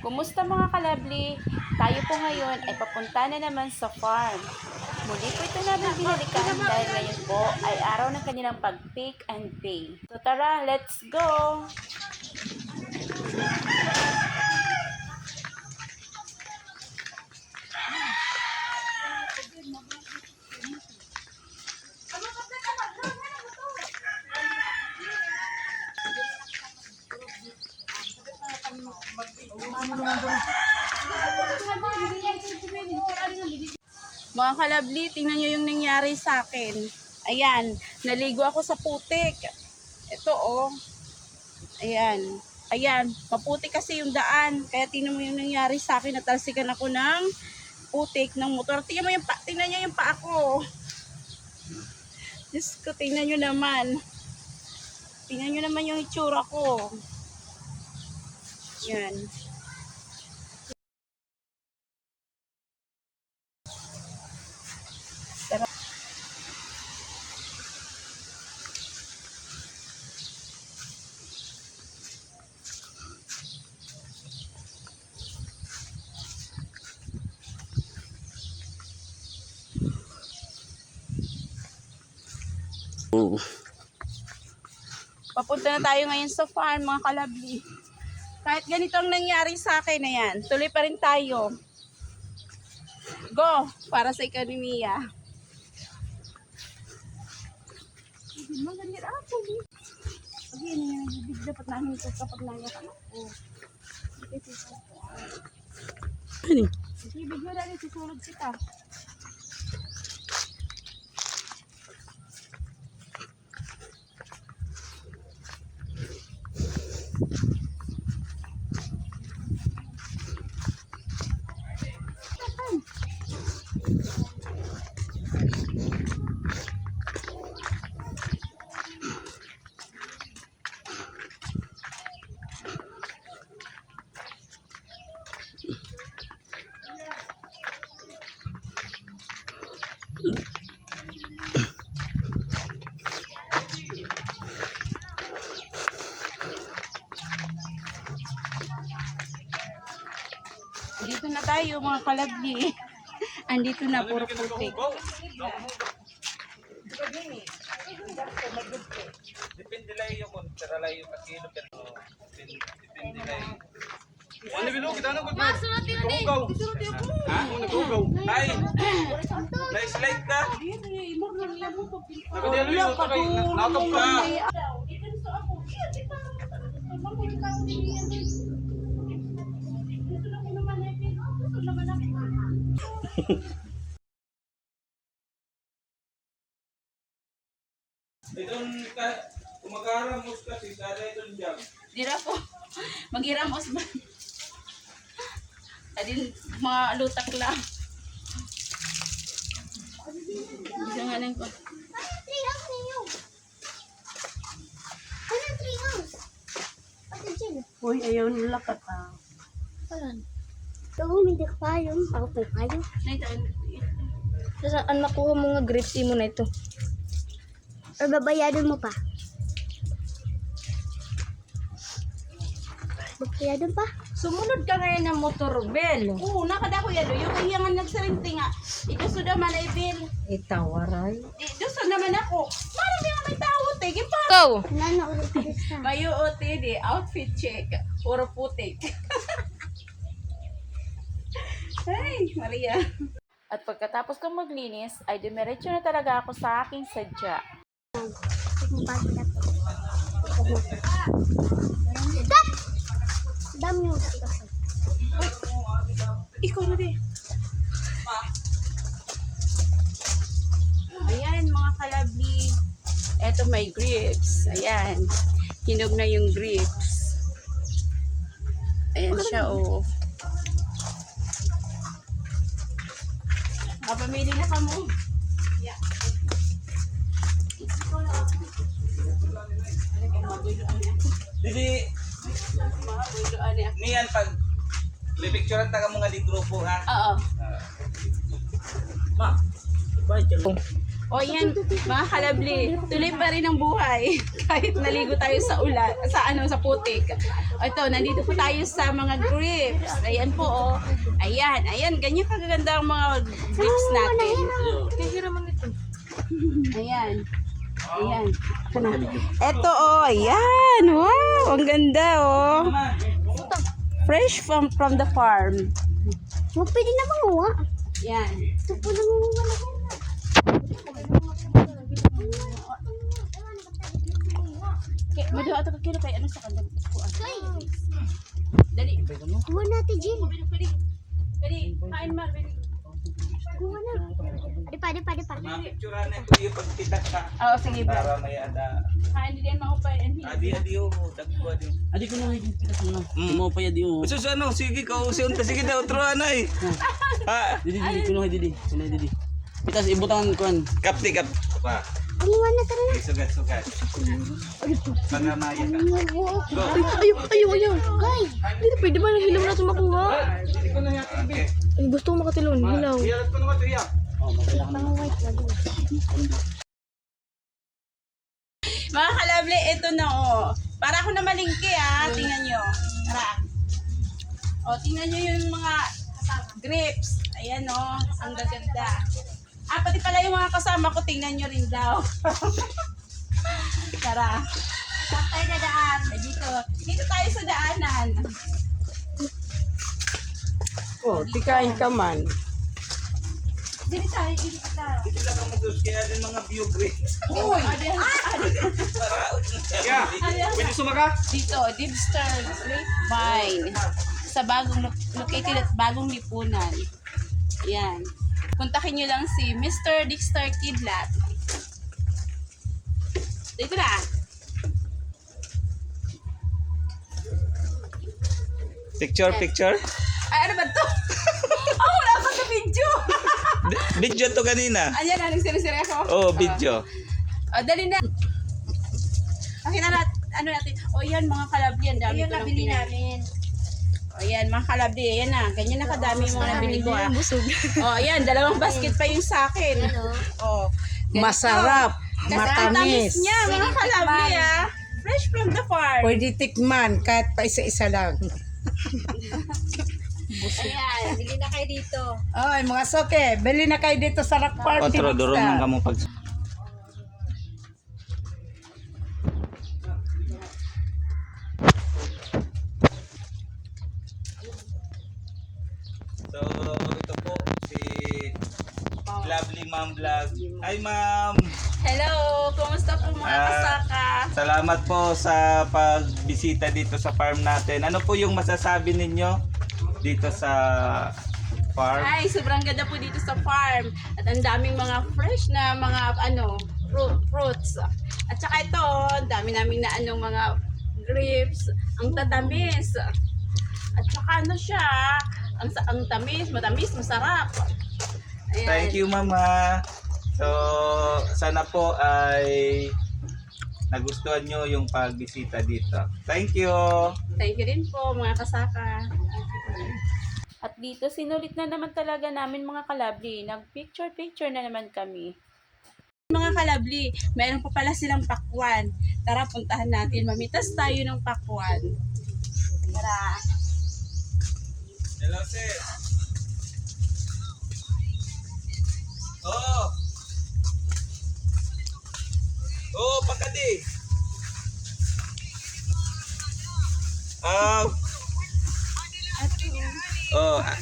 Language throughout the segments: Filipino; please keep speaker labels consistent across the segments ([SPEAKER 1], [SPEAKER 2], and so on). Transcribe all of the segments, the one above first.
[SPEAKER 1] Kumusta mga kalabli? Tayo po ngayon ay papunta na naman sa farm. Muli po ito namin binalikan dahil ngayon po ay araw ng kanilang pag-pick and pay. So tara, let's go! Mga kalabli, tingnan nyo yung nangyari sa akin. Ayan, naligo ako sa putik. Ito oh. Ayan. Ayan, maputik kasi yung daan. Kaya tingnan mo yung nangyari sa akin. Natalsikan ako ng putik ng motor. Tingnan mo yung pa, tingnan nyo yung paa ko. Diyos ko, tingnan nyo naman. Tingnan nyo naman yung itsura ko. Yan. Papunta na tayo ngayon sa farm, mga kalabli. Kahit ganito ang nangyari sa akin na yan, tuloy pa rin tayo. Go! Para sa ekonomiya. Hindi mo ganyan ako. Pag yun yung bibig dapat namin ito kapag nayakan ako. Kasi sa
[SPEAKER 2] Ano?
[SPEAKER 1] Sige, bigyan na rin, susunod kita. Dito na tayo, mga kalabli. Andito na, puro putik.
[SPEAKER 3] Depende lang yung kontra lang yung kakilo pero depende lang ano bilog kita na ko Ma, sunod din ni. Ha? Ano gugaw? Ay. Nice light ka. Ako din ano yung kay nakap ka. Itong ka kumakaramos kasi sada itong jam.
[SPEAKER 1] Dira po. Maghiramos ba? Adin, mga lutak lang. Bisa nga lang ko.
[SPEAKER 2] Uy, ayaw nila ka pa.
[SPEAKER 4] Ayan. Oo, may payong. Ako pa payong.
[SPEAKER 5] Saan makuha mo nga grapes mo na ito?
[SPEAKER 4] Or babayaran mo pa? Babayaran pa?
[SPEAKER 5] Sumunod ka ngayon ng motor, Bel.
[SPEAKER 1] Oo, nakada ko yan. Yung kahiyangan nagsarinti nga. Ikaso naman ay Bill.
[SPEAKER 5] Itawaray.
[SPEAKER 1] Ikaso naman ako. Marami nga may tao. Tige pa.
[SPEAKER 4] Nana, ulit ka sa.
[SPEAKER 1] May OOTD, outfit check. Puro putik. Ay, Maria. At pagkatapos kong maglinis, ay dumiretso na talaga ako sa aking sadya.
[SPEAKER 4] Stop! Dami yung.
[SPEAKER 1] Ikaw na din. Ayan, mga kalabli. Eto may grapes. Ayan. Hinog na yung grapes. Ayan siya, oh. Kapamili na ka mo. Yeah.
[SPEAKER 3] Dili niyan pag Picture ta ka mga di grupo ha.
[SPEAKER 1] Oo.
[SPEAKER 3] Ma,
[SPEAKER 2] Ba, dyan.
[SPEAKER 1] O yan, mga kalabli, tuloy pa rin ang buhay. Kahit naligo tayo sa ulan, sa ano, sa putik. O ito, nandito po tayo sa mga grips. Ayan po, oh. Ayan, ayan, ganyan kagaganda ang mga grips natin.
[SPEAKER 5] Kahiraman ito.
[SPEAKER 1] Ayan. Ayan. Ito, oh, ayan. Wow, ang ganda, oh. Fresh from from the farm.
[SPEAKER 4] Pwede na manguha.
[SPEAKER 1] Yan.
[SPEAKER 4] Ito po na
[SPEAKER 1] Okay, madu ato ka kilo kay ano sa kandag kuan. Dali.
[SPEAKER 4] Kuha natin, Jill.
[SPEAKER 1] Pwede, pwede. Pwede, kain mar, pwede.
[SPEAKER 4] Kuha na. Di pa, di pa, di pa.
[SPEAKER 3] Mapicture na ito yung pagkita ka.
[SPEAKER 1] Oo, sige ba.
[SPEAKER 3] Para may ada.
[SPEAKER 1] Kain din maupay. and
[SPEAKER 3] Adi, adi, oh. Dagko, adi.
[SPEAKER 2] Adi ko na kita na.
[SPEAKER 3] Mm.
[SPEAKER 2] Mo pa ya di o.
[SPEAKER 3] Sus, ano, sige usi unta, sige na, utro, anay. Ha?
[SPEAKER 2] Didi didi kuno didi. Kuno didi. Pitas ibutangan kuan.
[SPEAKER 3] Kapti, kap. Pa.
[SPEAKER 4] Kuha na tara na.
[SPEAKER 3] Okay, sugat, sugat. Pangamaya ka. Go.
[SPEAKER 5] Ayaw, ayaw, ayaw.
[SPEAKER 4] Kay.
[SPEAKER 5] Hindi pwede ba na hilaw natin makuha?
[SPEAKER 3] Okay.
[SPEAKER 5] Ay, gusto ko makatilon. Hilaw.
[SPEAKER 3] Iyalat ko naman ito, iya.
[SPEAKER 2] Oh, masaya ka na.
[SPEAKER 1] Mga kalabli, ito na oh. Para ako na malingki ah. Tingnan nyo. Tara. O, tingnan nyo yung mga grips. Ayan oh. Ang gaganda. Ah, pati pala yung mga kasama ko, tingnan nyo rin daw. Tara. Saan tayo dadaan? Dito. Dito tayo sa daanan.
[SPEAKER 2] Oh, tikain ka man.
[SPEAKER 1] Dito tayo, dito tayo.
[SPEAKER 3] Hindi lang ako mag kaya din mga view great.
[SPEAKER 1] Uy!
[SPEAKER 3] Yeah. Pwede sumaka?
[SPEAKER 1] Dito, Dipster Grapevine. Sa bagong, lo- located at bagong lipunan. Yan. Kontakin nyo lang si Mr. Dixter Kidlat. Dito na.
[SPEAKER 3] Picture, picture.
[SPEAKER 1] Ay, ano ba to? oh, wala pa sa video.
[SPEAKER 3] Video to kanina.
[SPEAKER 1] Ayan na, nagsiri-siri ako.
[SPEAKER 3] Oh, video.
[SPEAKER 1] Oh, dali na. Pakita natin, ano natin. O yan, mga kalabli, ang dami ko nabili namin. O yan, mga kalabli, ayan na. Ganyan na kadami yung mga nabili ko. Ah.
[SPEAKER 5] Busog.
[SPEAKER 1] O, ayan, dalawang basket pa yung sa akin. O, ganito.
[SPEAKER 6] Masarap,
[SPEAKER 1] Kasi ang tamis
[SPEAKER 6] matamis.
[SPEAKER 1] niya, mga kalabli ah. Fresh from the farm.
[SPEAKER 6] Pwede tikman kahit pa isa-isa lang.
[SPEAKER 1] Ayan, bili na kayo dito.
[SPEAKER 6] Ay, mga soke, bili na kayo dito sa Rock Park.
[SPEAKER 3] Otro, durong ng kamong pag... Ma'am!
[SPEAKER 1] Hello, kumusta po mga
[SPEAKER 3] Ah.
[SPEAKER 1] kasaka?
[SPEAKER 3] Salamat po sa pagbisita dito sa farm natin. Ano po yung masasabi ninyo dito sa farm?
[SPEAKER 1] Ay, sobrang ganda po dito sa farm. At ang daming mga fresh na mga ano, fruit, fruits. At saka ito, ang dami namin na anong mga grapes. Ang tatamis. At saka ano siya, ang, sa- ang tamis, matamis, masarap. Ayan.
[SPEAKER 3] Thank you Mama. So, sana po ay nagustuhan nyo yung pagbisita dito. Thank you.
[SPEAKER 1] Thank you din po mga kasaka. At dito sinulit na naman talaga namin mga kalabli. Nag-picture-picture na naman kami. Mga kalabli, meron pa pala silang pakwan. Tara, puntahan natin. Mamitas tayo ng pakwan. Tara.
[SPEAKER 3] Hello sis. Oh. Oh, pakadi. Ah. oh, ah,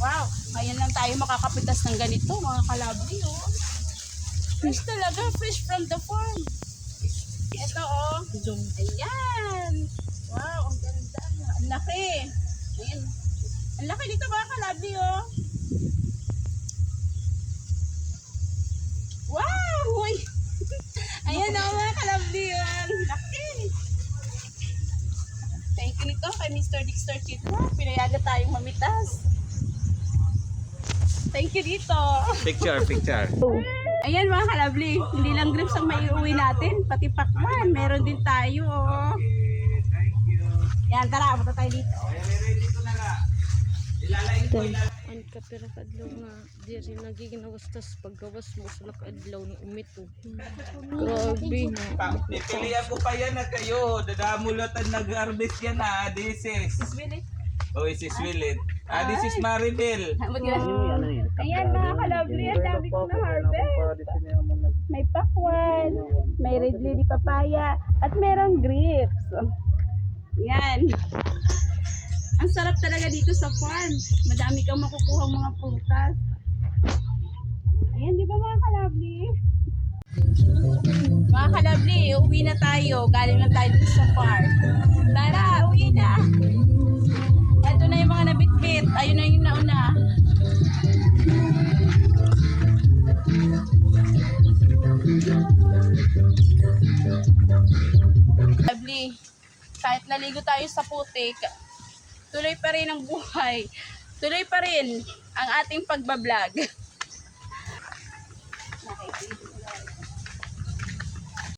[SPEAKER 1] Wow, ngayon lang tayo makakapitas ng ganito, mga kalabli, oh. Fresh talaga, fresh from the farm. Ito, oh. Ayan. Wow, ang ganda. Ang laki. Ayan. Ang laki dito, mga kalabli, oh. Wow! Uy! Ayan, oh, mga kalabli, oh. Ang laki. Thank you nito kay Mr. Dixter Chitra. Pinayaga tayong mamitas. Thank you dito.
[SPEAKER 3] picture, picture.
[SPEAKER 1] Ayan mga kalabli, hindi lang grapes ang maiuwi natin, pati pakwan, meron din tayo. Oh. Yan, tara, punta tayo dito.
[SPEAKER 3] Ilalagay ko, ilalagay.
[SPEAKER 5] kapira kadlaw nga di rin nagiginawas tas paggawas mo sa nakadlaw ni umito. Grabe na.
[SPEAKER 3] Pa, pipilian ko pa yan na kayo. Dadamulatan nag-harvest yan na. This is. Oh, this is Willet. Ah, this is Maribel.
[SPEAKER 1] Ayan mga kalabli, ang dami ko na harvest. May pakwan, may red lily papaya, at merong grapes. Yan. Talaga dito sa farm. Madami kang makukuha mga prutas. Ayan, di ba mga kalabli? Mga kalabli, uwi na tayo. Galing na tayo dito sa farm. Tara, uwi na. Ito na yung mga nabitbit. Ayun na yung nauna. Lovely. Kahit naligo tayo sa putik, tuloy pa rin ang buhay. Tuloy pa rin ang ating pagbablog.